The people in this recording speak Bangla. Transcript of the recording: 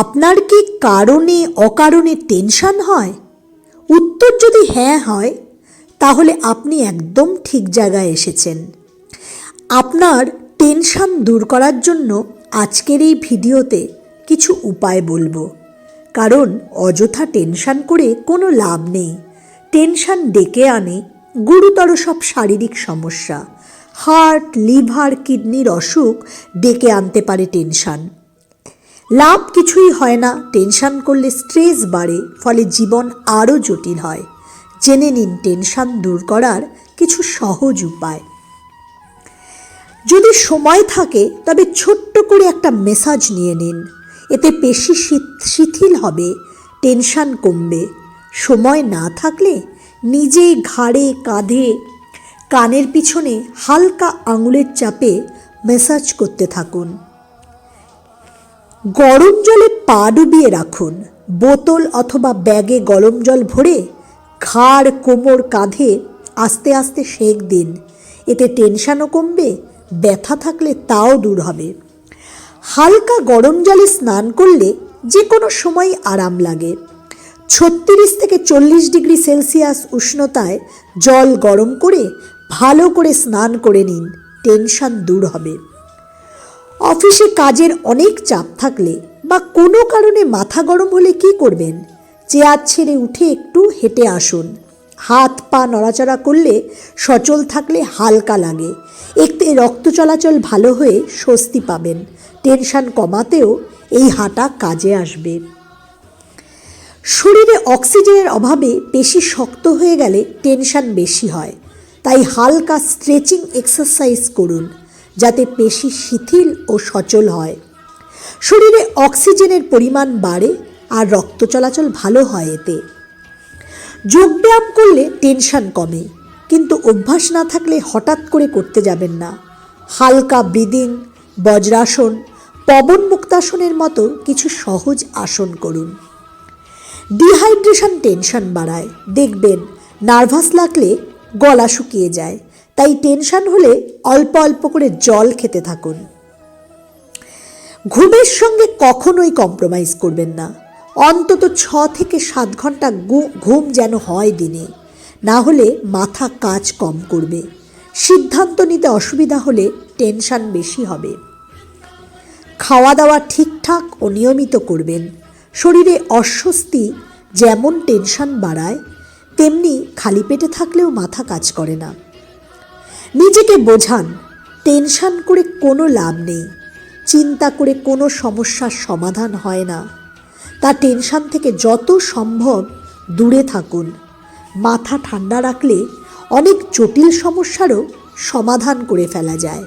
আপনার কি কারণে অকারণে টেনশন হয়? উত্তর যদি হ্যাঁ হয়, তাহলে আপনি একদম ঠিক জায়গায় এসেছেন। আপনার টেনশন দূর করার জন্য আজকের এই ভিডিওতে কিছু উপায় বলব। কারণ অযথা টেনশন করে কোনো লাভ নেই। টেনশন ডেকে আনে গুরুতর সব শারীরিক সমস্যা। হার্ট, লিভার, কিডনির অসুখ ডেকে আনতে পারে টেনশন। লাভ কিছুই হয় না। টেনশন করলে স্ট্রেস বাড়ে, ফলে জীবন আরও জটিল হয়। জেনে নিন, টেনশন দূর করার কিছু সহজ উপায়। যদি সময় থাকে, তবে ছোট্ট করে একটা মেসাজ নিয়ে নিন। এতে পেশি শিথিল হবে, টেনশন কমবে। সময় না থাকলে নিজে ঘাড়ে, কাঁধে, কানের পিছনে হালকা আঙুলের চাপে মেসাজ করতে থাকুন। গরম জলে পা ডুবিয়ে রাখুন। বোতল অথবা ব্যাগে গরম জল ভরে ঘাড়, কোমর, কাঁধে আস্তে আস্তে সেঁক দিন। এতে টেনশানও কমবে, ব্যথা থাকলে তাও দূর হবে। হালকা গরম জলে স্নান করলে যে কোনো সময় আরাম লাগে। ছত্রিশ থেকে চল্লিশ ডিগ্রি সেলসিয়াস উষ্ণতায় জল গরম করে ভালো করে স্নান করে নিন। টেনশন দূর হবে। অফিসে কাজের অনেক চাপ থাকলে বা কোনো কারণে মাথা গরম হলে কি করবেন? চেয়ার ছেড়ে উঠে একটু হেঁটে আসুন। হাত পা নড়াচড়া করলে সচল থাকলে হালকা লাগে। এতে রক্ত চলাচল ভালো হয়ে স্বস্তি পাবেন। টেনশন কমাতেও এই হাঁটা কাজে আসবে। শরীরে অক্সিজেনের অভাবে পেশি শক্ত হয়ে গেলে টেনশন বেশি হয়। তাই হালকা স্ট্রেচিং এক্সারসাইজ করুন। যাতে পেশি শিথিল ও সচল হয়। শরীরে অক্সিজেনের পরিমাণ বাড়ে আর রক্ত চলাচল ভালো হয় এতে। যোগব্যায়াম করলে টেনশন কমে, কিন্তু অভ্যাস না থাকলে হঠাৎ করে করতে যাবেন না। হালকা ব্রিদিং, বজ্রাসন পবন মুক্তাসনের মতো কিছু সহজ আসন করুন। ডিহাইড্রেশন টেনশন বাড়ায়। দেখবেন, নার্ভাস লাগলে গলা শুকিয়ে যায়। তাই টেনশন হলে অল্প অল্প করে জল খেতে থাকুন। ঘুমের সঙ্গে কখনোই কম্প্রোমাইজ করবেন না। অন্তত ছ থেকে সাত ঘণ্টা ঘুম যেন হয় দিনে। না হলে মাথা কাজ কম করবে। সিদ্ধান্ত নিতে অসুবিধা হলে টেনশন বেশি হবে। খাওয়া দাওয়া ঠিকঠাক ও নিয়মিত করবেন। শরীরে অস্বস্তি যেমন টেনশন বাড়ায়, তেমনি খালি পেটে থাকলেও মাথা কাজ করে না। নিজেকে বোঝান। টেনশান করে কোনো লাভ নেই। চিন্তা করে কোনো সমস্যার সমাধান হয় না। তা টেনশান থেকে যত সম্ভব দূরে থাকুন। মাথা ঠান্ডা রাখলে অনেক জটিল সমস্যারও সমাধান করে ফেলা যায়।